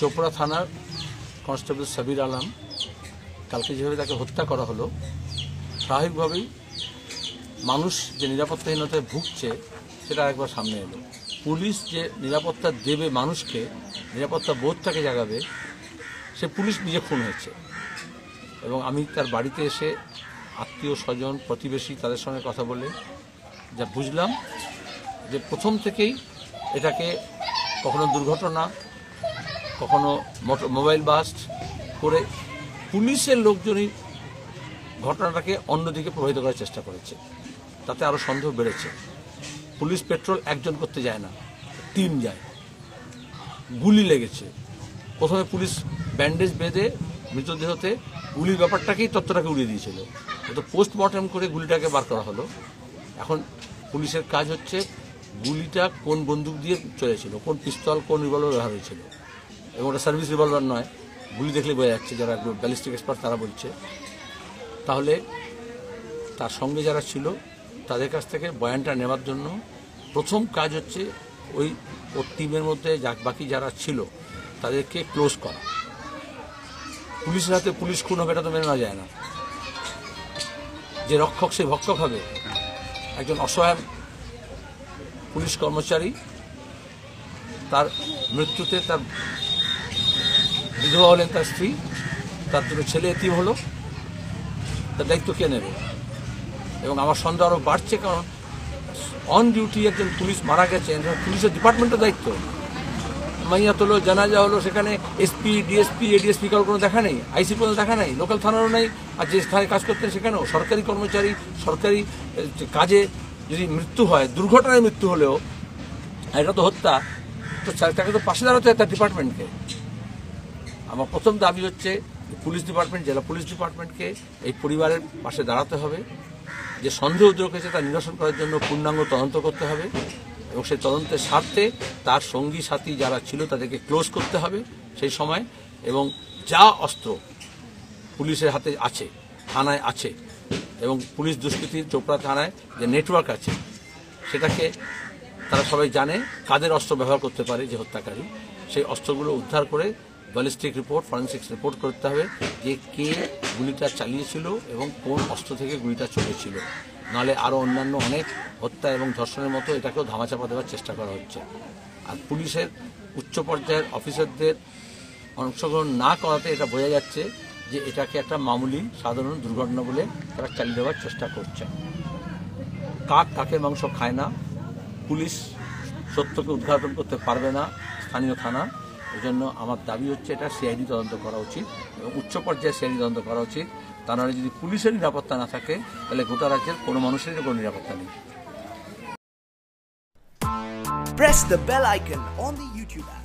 চোপড়া থানার কনস্টেবল সাবির আলম কালকে যেভাবে তাকে হত্যা করা হলো, স্বাভাবিকভাবেই মানুষ যে নিরাপত্তাহীনতায় ভুগছে সেটা একবার সামনে এলো। পুলিশ যে নিরাপত্তা দেবে মানুষকে, নিরাপত্তা বোধটাকে জাগাবে, সে পুলিশ নিজে খুন হয়েছে। এবং আমি তার বাড়িতে এসে আত্মীয় স্বজন, প্রতিবেশী তাদের সঙ্গে কথা বলে যা বুঝলাম যে প্রথম থেকেই এটাকে কখনো দুর্ঘটনা কখনো মোবাইল বাস্ট করে পুলিশের লোকজনই ঘটনাটাকে অন্যদিকে প্রভাবিত করার চেষ্টা করেছে। তাতে আরও সন্দেহ বেড়েছে। পুলিশ পেট্রোল একজন করতে যায় না টিম যায়। গুলি লেগেছে। প্রথমে পুলিশ ব্যান্ডেজ বেঁধে মৃতদেহতে গুলির ব্যাপারটাকেই তত্ত্বটাকে উড়িয়ে দিয়েছিল। তো পোস্টমর্টম করে গুলিটাকে বার করা হলো। এখন পুলিশের কাজ হচ্ছে গুলিটা কোন বন্দুক দিয়ে চলেছিল, কোন পিস্তল, কোন রিভলভার ব্যবহার হয়েছিল। এবং ওটা সার্ভিস রিভলভার নয়। গুলি দেখলে বোঝা যাচ্ছে যারা ব্যালিস্টিক এক্সপার্ট তারা বলছে। তাহলে তার সঙ্গে যারা ছিল, তাদের কাছ থেকে বয়ানটা নেওয়ার জন্য প্রথম কাজ হচ্ছে ওই ওর টিমের মধ্যে যা বাকি যারা ছিল, তাদেরকে ক্লোজ করা। পুলিশের হাতে পুলিশ খুন হবে এটা তো মেনে নেওয়া যায় না। যে রক্ষক সে ভক্ষক হবে। একজন অসহায় পুলিশ কর্মচারী, তার মৃত্যুতে তার বিধবা হলেন তার স্ত্রী, তার দুটো ছেলে এতিম হলো। তার দায়িত্ব কে নেবে? এবং আমার সন্দেহ আরও বাড়ছে কারণ অন ডিউটি একজন পুলিশ মারা গেছেন পুলিশের ডিপার্টমেন্টের দায়িত্ব। মাইয়া তোলো জানাজা হলো সেখানে এসপি ডিএসপি এডিএসপি কারোর কোনো দেখা নেই আইসি কোনো দেখা নেই লোকাল থানারও নেই, আর যে স্থানে কাজ করতেন সেখানেও সরকারি কর্মচারী, সরকারি কাজে যদি মৃত্যু হয়, দুর্ঘটনায় মৃত্যু হলেও এটা তো হত্যা, তো তাকে তো পাশে দাঁড়াতে হয় তার ডিপার্টমেন্টকে আমার প্রথম দাবি হচ্ছে পুলিশ ডিপার্টমেন্ট, জেলা পুলিশ ডিপার্টমেন্টকে এই পরিবারের পাশে দাঁড়াতে হবে। যে সন্দেহ উদ্যোগ হয়েছে তা নিরসন করার জন্য পূর্ণাঙ্গ তদন্ত করতে হবে এবং সেই তদন্তের স্বার্থে তার সঙ্গী, সাথী যারা ছিল তাদেরকে ক্লোজ করতে হবে সেই সময় এবং যা অস্ত্র পুলিশের হাতে আছে, থানায় আছে এবং পুলিশ দুষ্কৃতির চোপড়া থানায় যে নেটওয়ার্ক আছে, সেটাকে তারা সবাই জানে কাদের অস্ত্র ব্যবহার করতে পারে যে হত্যাকারী। সেই অস্ত্রগুলো উদ্ধার করে ব্যালিস্টিক রিপোর্ট ফরেন্সিক্স রিপোর্ট করতে হবে যে কে গুলিটা চালিয়েছিল এবং কোন অস্ত্র থেকে গুলিটা চলেছিল নাহলে আরও অন্যান্য অনেক হত্যা এবং ধর্ষণের মতো এটাকেও ধামাচাপা দেওয়ার চেষ্টা করা হচ্ছে। আর পুলিশের উচ্চ পর্যায়ের অফিসারদের অংশগ্রহণ না করাতে এটা বোঝা যাচ্ছে যে এটাকে একটা মামুলি সাধারণ দুর্ঘটনা বলে তারা চালিয়ে দেওয়ার চেষ্টা করছে। কাক কাকের মাংস খায় না, পুলিশ সত্যকে উদ্ঘাটন করতে পারবে না, স্থানীয় থানা। এই জন্য আমার দাবি হচ্ছে এটা সিআইডি তদন্ত করা উচিত এবং উচ্চ পর্যায়ে সিআইডি তদন্ত করা উচিত। তা নাহলে যদি পুলিশের নিরাপত্তা না থাকে, তাহলে গোটা রাজ্যের কোনো মানুষেরই কোনো নিরাপত্তা নেই। Press the bell icon on the YouTube app.